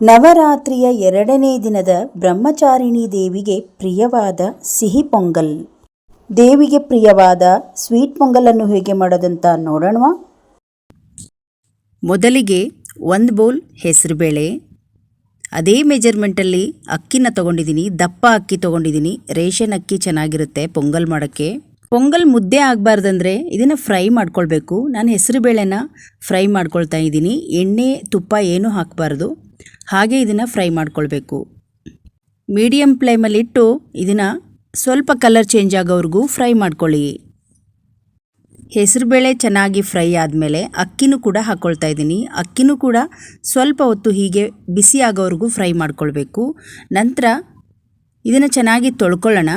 ನವರಾತ್ರಿಯ ಎರಡನೇ ದಿನದ ಬ್ರಹ್ಮಚಾರಿಣಿ ದೇವಿಗೆ ಪ್ರಿಯವಾದ ಸಿಹಿ ಪೊಂಗಲ್. ದೇವಿಗೆ ಪ್ರಿಯವಾದ ಸ್ವೀಟ್ ಪೊಂಗಲನ್ನು ಹೇಗೆ ಮಾಡೋದಂತ ನೋಡೋಣ ಮೊದಲಿಗೆ ಒಂದು ಬೌಲ್ ಹೆಸರುಬೇಳೆ ಅದೇ ಮೆಜರ್ಮೆಂಟಲ್ಲಿ ಅಕ್ಕಿನ ತೊಗೊಂಡಿದ್ದೀನಿ ದಪ್ಪ ಅಕ್ಕಿ ತೊಗೊಂಡಿದ್ದೀನಿ ರೇಷನ್ ಅಕ್ಕಿ ಚೆನ್ನಾಗಿರುತ್ತೆ ಪೊಂಗಲ್ ಮಾಡೋಕ್ಕೆ. ಪೊಂಗಲ್ ಮುದ್ದೆ ಆಗಬಾರ್ದಂದ್ರೆ ಇದನ್ನು ಫ್ರೈ ಮಾಡ್ಕೊಳ್ಬೇಕು. ನಾನು ಹೆಸರುಬೇಳೆನ ಫ್ರೈ ಮಾಡ್ಕೊಳ್ತಾ ಇದ್ದೀನಿ ಎಣ್ಣೆ, ತುಪ್ಪ ಏನೂ ಹಾಕಬಾರ್ದು. ಹಾಗೆ ಇದನ್ನು ಫ್ರೈ ಮಾಡ್ಕೊಳ್ಬೇಕು. ಮೀಡಿಯಮ್ ಫ್ಲೇಮಲ್ಲಿಟ್ಟು ಇದನ್ನು ಸ್ವಲ್ಪ ಕಲರ್ ಚೇಂಜ್ ಆಗೋವರೆಗೂ ಫ್ರೈ ಮಾಡ್ಕೊಳ್ಳಿ. ಹೆಸರುಬೇಳೆ ಚೆನ್ನಾಗಿ ಫ್ರೈ ಆದಮೇಲೆ ಅಕ್ಕಿನೂ ಕೂಡ ಹಾಕ್ಕೊಳ್ತಾ ಇದ್ದೀನಿ. ಅಕ್ಕಿನೂ ಕೂಡ ಸ್ವಲ್ಪ ಹೊತ್ತು ಹೀಗೆ ಬಿಸಿ ಆಗೋವರೆಗೂ ಫ್ರೈ ಮಾಡ್ಕೊಳ್ಬೇಕು. ನಂತರ ಇದನ್ನು ಚೆನ್ನಾಗಿ ತೊಳ್ಕೊಳ್ಳೋಣ.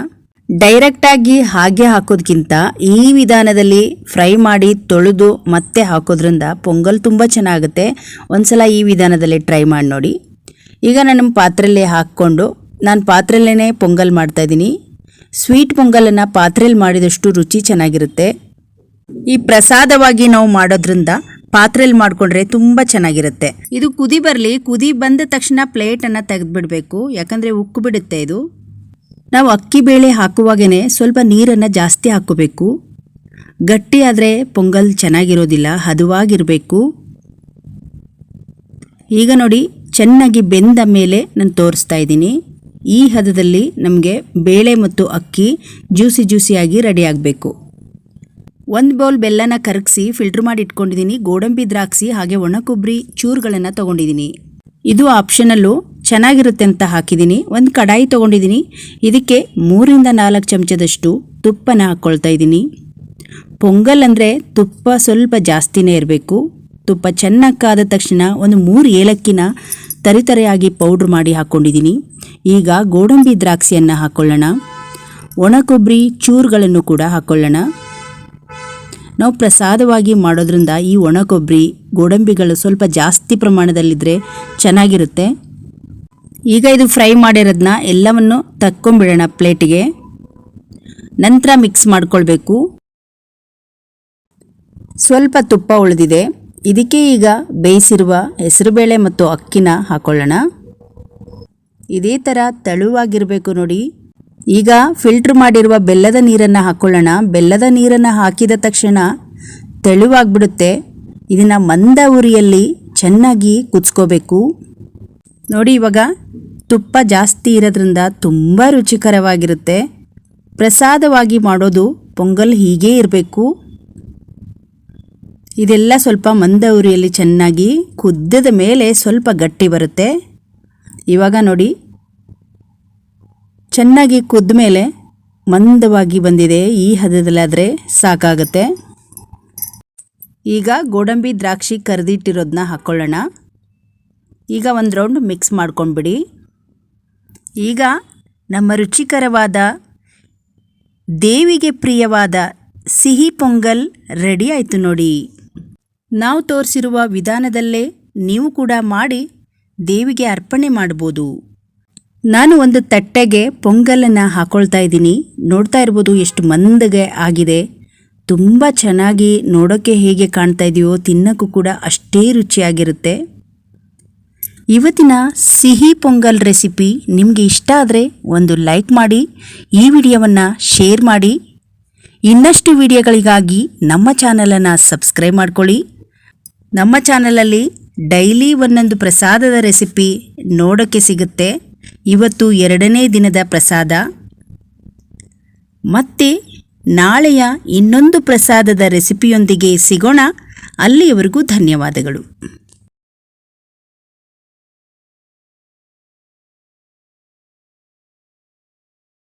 ಡೈರೆಕ್ಟಾಗಿ ಹಾಗೆ ಹಾಕೋದ್ಕಿಂತ ಈ ವಿಧಾನದಲ್ಲಿ ಫ್ರೈ ಮಾಡಿ ತೊಳೆದು ಮತ್ತೆ ಹಾಕೋದ್ರಿಂದ ಪೊಂಗಲ್ ತುಂಬ ಚೆನ್ನಾಗುತ್ತೆ. ಒಂದ್ಸಲ ಈ ವಿಧಾನದಲ್ಲಿ ಟ್ರೈ ಮಾಡಿ ನೋಡಿ. ಈಗ ನಾನು ಪಾತ್ರೆಯಲ್ಲಿ ಹಾಕ್ಕೊಂಡು ನಾನು ಪಾತ್ರೆಯಲ್ಲೇ ಪೊಂಗಲ್ ಮಾಡ್ತಾಯಿದ್ದೀನಿ ಸ್ವೀಟ್ ಪೊಂಗಲನ್ನು ಪಾತ್ರೆಯಲ್ಲಿ ಮಾಡಿದಷ್ಟು ರುಚಿ ಚೆನ್ನಾಗಿರುತ್ತೆ. ಈ ಪ್ರಸಾದವಾಗಿ ನಾವು ಮಾಡೋದ್ರಿಂದ ಪಾತ್ರೆಯಲ್ಲಿ ಮಾಡಿಕೊಂಡ್ರೆ ತುಂಬ ಚೆನ್ನಾಗಿರುತ್ತೆ. ಇದು ಕುದಿ ಬರಲಿ, ಕುದಿ ಬಂದ ತಕ್ಷಣ ಪ್ಲೇಟನ್ನು ತೆಗೆದುಬಿಡಬೇಕು. ಯಾಕಂದರೆ ಉಕ್ಕು ಬಿಡುತ್ತೆ ಇದು. ನಾವು ಅಕ್ಕಿ ಬೇಳೆ ಹಾಕುವಾಗೇ ಸ್ವಲ್ಪ ನೀರನ್ನು ಜಾಸ್ತಿ ಹಾಕೋಬೇಕು ಗಟ್ಟಿ ಆದರೆ ಪೊಂಗಲ್ ಚೆನ್ನಾಗಿರೋದಿಲ್ಲ, ಹದವಾಗಿರಬೇಕು. ಈಗ ನೋಡಿ, ಚೆನ್ನಾಗಿ ಬೆಂದ ಮೇಲೆ ನಾನು ತೋರಿಸ್ತಾ ಇದ್ದೀನಿ. ಈ ಹದದಲ್ಲಿ ನಮಗೆ ಬೇಳೆ ಮತ್ತು ಅಕ್ಕಿ ಜ್ಯೂಸಿ ಜ್ಯೂಸಿಯಾಗಿ ರೆಡಿ ಆಗಬೇಕು. ಒಂದು ಬೌಲ್ ಬೆಲ್ಲನ ಕರಗಿಸಿ ಫಿಲ್ಟ್ರ್ ಮಾಡಿ ಇಟ್ಕೊಂಡಿದ್ದೀನಿ. ಗೋಡಂಬಿ ದ್ರಾಕ್ಷಿ ಹಾಗೆ ಒಣ ಕೊಬ್ಬರಿ ಚೂರುಗಳನ್ನು ತೊಗೊಂಡಿದ್ದೀನಿ. ಇದು ಆಪ್ಷನಲ್ಲು ಚೆನ್ನಾಗಿರುತ್ತೆ ಅಂತ ಹಾಕಿದ್ದೀನಿ. ಒಂದು ಕಡಾಯಿ ತೊಗೊಂಡಿದ್ದೀನಿ. ಇದಕ್ಕೆ ಮೂರಿಂದ ನಾಲ್ಕು ಚಮಚದಷ್ಟು ತುಪ್ಪನ ಹಾಕ್ಕೊಳ್ತಾ ಇದ್ದೀನಿ. ಪೊಂಗಲ್ ಅಂದರೆ ತುಪ್ಪ ಸ್ವಲ್ಪ ಜಾಸ್ತಿನೇ ಇರಬೇಕು. ತುಪ್ಪ ಚೆನ್ನಾಗಿ ಕಾದ ತಕ್ಷಣ ಒಂದು ಮೂರು ಏಲಕ್ಕಿನ ತರಿತರೆಯಾಗಿ ಪೌಡ್ರ್ ಮಾಡಿ ಹಾಕ್ಕೊಂಡಿದ್ದೀನಿ ಈಗ ಗೋಡಂಬಿ ದ್ರಾಕ್ಷಿಯನ್ನು ಹಾಕ್ಕೊಳ್ಳೋಣ ಒಣ ಕೊಬ್ಬರಿ ಚೂರುಗಳನ್ನು ಕೂಡ ಹಾಕ್ಕೊಳ್ಳೋಣ ನಾವು ಪ್ರಸಾದವಾಗಿ ಮಾಡೋದ್ರಿಂದ ಈ ಒಣ ಕೊಬ್ಬರಿ ಗೋಡಂಬಿಗಳು ಸ್ವಲ್ಪ ಜಾಸ್ತಿ ಪ್ರಮಾಣದಲ್ಲಿದ್ದರೆ ಚೆನ್ನಾಗಿರುತ್ತೆ. ಈಗ ಇದು ಫ್ರೈ ಮಾಡಿರೋದನ್ನ ಎಲ್ಲವನ್ನು ತಕ್ಕೊಂಬಿಡೋಣ ಪ್ಲೇಟಿಗೆ. ನಂತರ ಮಿಕ್ಸ್ ಮಾಡ್ಕೊಳ್ಬೇಕು. ಸ್ವಲ್ಪ ತುಪ್ಪ ಉಳಿದಿದೆ. ಇದಕ್ಕೆ ಈಗ ಬೇಯಿಸಿರುವ ಹೆಸರುಬೇಳೆ ಮತ್ತು ಅಕ್ಕಿನ ಹಾಕೊಳ್ಳೋಣ. ಇದೇ ಥರ ತೆಳುವಾಗಿರಬೇಕು ನೋಡಿ. ಈಗ ಫಿಲ್ಟ್ರ್ ಮಾಡಿರುವ ಬೆಲ್ಲದ ನೀರನ್ನು ಹಾಕ್ಕೊಳ್ಳೋಣ ಬೆಲ್ಲದ ನೀರನ್ನು ಹಾಕಿದ ತಕ್ಷಣ ತೆಳುವಾಗ್ಬಿಡುತ್ತೆ. ಇದನ್ನು ಮಂದ ಉರಿಯಲ್ಲಿ ಚೆನ್ನಾಗಿ ಕುದಿಸ್ಕೋಬೇಕು. ನೋಡಿ ಇವಾಗ ತುಪ್ಪ ಜಾಸ್ತಿ ಇರೋದ್ರಿಂದ ತುಂಬ ರುಚಿಕರವಾಗಿರುತ್ತೆ. ಪ್ರಸಾದವಾಗಿ ಮಾಡೋದು ಪೊಂಗಲ್ ಹೀಗೇ ಇರಬೇಕು. ಇದೆಲ್ಲ ಸ್ವಲ್ಪ ಮಂದ ಉರಿಯಲ್ಲಿ ಚೆನ್ನಾಗಿ ಕುದ್ದದ ಮೇಲೆ ಸ್ವಲ್ಪ ಗಟ್ಟಿ ಬರುತ್ತೆ. ಇವಾಗ ನೋಡಿ. ಚೆನ್ನಾಗಿ ಕುದ್ದ ಮೇಲೆ ಮಂದವಾಗಿ ಬಂದಿದೆ ಈ ಹದದಲ್ಲಾದರೆ ಸಾಕಾಗುತ್ತೆ. ಈಗ ಗೋಡಂಬಿ ದ್ರಾಕ್ಷಿ ಕರೆದಿಟ್ಟಿರೋದನ್ನ ಹಾಕ್ಕೊಳ್ಳೋಣ ಈಗ ಒಂದು ರೌಂಡ್ ಮಿಕ್ಸ್ ಮಾಡ್ಕೊಂಡ್ಬಿಡಿ. ಈಗ ನಮ್ಮ ರುಚಿಕರವಾದ, ದೇವಿಗೆ ಪ್ರಿಯವಾದ ಸಿಹಿ ಪೊಂಗಲ್ ರೆಡಿ ಆಯಿತು ನೋಡಿ. ನಾವು ತೋರಿಸಿರುವ ವಿಧಾನದಲ್ಲೇ ನೀವು ಕೂಡ ಮಾಡಿ ದೇವಿಗೆ ಅರ್ಪಣೆ ಮಾಡ್ಬೋದು ನಾನು ಒಂದು ತಟ್ಟೆಗೆ ಪೊಂಗಲನ್ನು ಹಾಕೊಳ್ತಾ ಇದ್ದೀನಿ. ನೋಡ್ತಾ ಇರ್ಬೋದು ಎಷ್ಟು ಮಂದಗೆ ಆಗಿದೆ. ತುಂಬ ಚೆನ್ನಾಗಿ ನೋಡೋಕ್ಕೆ ಹೇಗೆ ಕಾಣ್ತಾ ಇದೆಯೋ ತಿನ್ನೋಕ್ಕೂ ಕೂಡ ಅಷ್ಟೇ ರುಚಿಯಾಗಿರುತ್ತೆ. ಇವತ್ತಿನ ಸಿಹಿ ಪೊಂಗಲ್ ರೆಸಿಪಿ ನಿಮಗೆ ಇಷ್ಟ ಆದರೆ ಒಂದು ಲೈಕ್ ಮಾಡಿ, ಈ ವಿಡಿಯೋವನ್ನು ಶೇರ್ ಮಾಡಿ. ಇನ್ನಷ್ಟು ವಿಡಿಯೋಗಳಿಗಾಗಿ ನಮ್ಮ ಚಾನಲನ್ನು ಸಬ್ಸ್ಕ್ರೈಬ್ ಮಾಡ್ಕೊಳ್ಳಿ. ನಮ್ಮ ಚಾನಲಲ್ಲಿ ಡೈಲಿ ಒಂದೊಂದು ಪ್ರಸಾದದ ರೆಸಿಪಿ ನೋಡೋಕ್ಕೆ ಸಿಗುತ್ತೆ. ಇವತ್ತು ಎರಡನೇ ದಿನದ ಪ್ರಸಾದ. ಮತ್ತೆ ನಾಳೆಯ ಇನ್ನೊಂದು ಪ್ರಸಾದದ ರೆಸಿಪಿಯೊಂದಿಗೆ ಸಿಗೋಣ. ಅಲ್ಲಿಯವರೆಗೂ ಧನ್ಯವಾದಗಳು.